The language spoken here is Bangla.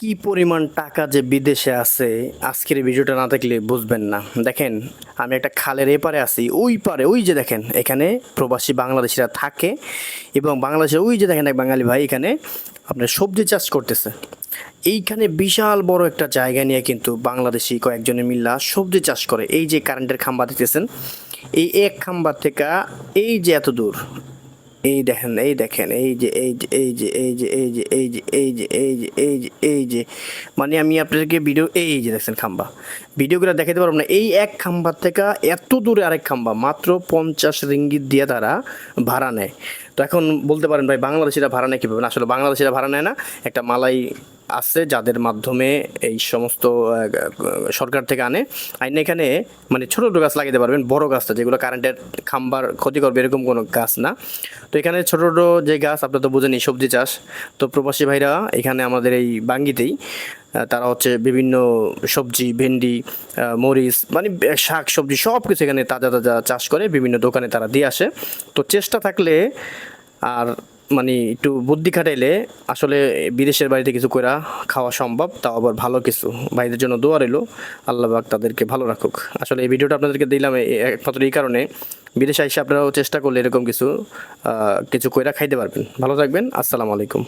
কি পরিমাণ টাকা যে বিদেশে আছে, আজকের ভিডিওটা না দেখলে বুঝবেন না। দেখেন, আমি একটা খালের এপারে আছি, ওই পারে, ওই যে দেখেন, এখানে প্রবাসী বাংলাদেশিরা থাকে এবং বাংলাদেশে ওই যে দেখেন এক বাঙালি ভাই এখানে আপনার সবজি চাষ করতেছে। এইখানে বিশাল বড় একটা জায়গা নিয়ে কিন্তু বাংলাদেশি কয়েকজনে মিল্লা সবজি চাষ করে। এই যে কারেন্টের খাম্বা দিতেছেন, এই এক খাম্বা থেকে এই যে এত দূর এই দেখেন এই দেখেন, এই যে এই যে এই যে এই যে এই যে এই যে এই যে এই যে এই যে এই যে। মানে আমি আপনাদেরকে ভিডিও এই যে দেখছেন খাম্বা। ভিডিওগুলো দেখাতে পারব না। এই এক খাম্বার থেকে এত দূরে আরেক খাম্বা, মাত্র পঞ্চাশ রিঙ্গিত দিয়ে তারা ভাড়া নেয়। তো এখন বলতে পারেন ভাই, বাংলাদেশিরা ভাড়া নেয় কীভাবে? আসলে বাংলাদেশিরা ভাড়া নেয় না। একটা মালাই আছে যাদের মাধ্যমে এই সমস্ত সরকার থেকে আনে। আইন এখানে মানে ছোট ছোটো গাছ লাগাতে পারবেন, বড় গাছটা, যেগুলো কারেন্টের খাম্বার ক্ষতি করবে এরকম কোনো গাছ না। তো এখানে ছোট ছোটো যে গাছ, আপনারা তো বুঝেনি সবজি চাষ। তো প্রবাসী ভাইরা এখানে আমাদের এই বাঙ্গিতেই তারা হচ্ছে বিভিন্ন সবজি, ভেন্ডি মরিচ মানে শাক, সবজি সব কিছু এখানে তাজা তাজা চাষ করে বিভিন্ন দোকানে তারা দিয়ে আসে। তো চেষ্টা থাকলে আর মানে একটু বুদ্ধি খাটাইলে আসলে বিদেশের বাড়িতে কিছু কইরা খাওয়া সম্ভব, তাও আবার ভালো কিছু। ভাইদের জন্য দোয়া রইল, আল্লাহ পাক তাদেরকে ভালো রাখুক। আসলে এই ভিডিওটা আপনাদেরকে দিলাম একমাত্র এই কারণে। বিদেশে এসে আপনারাও চেষ্টা করলে এরকম কিছু কিছু কইরা খাইতে পারবেন। ভালো থাকবেন, আসসালামু আলাইকুম।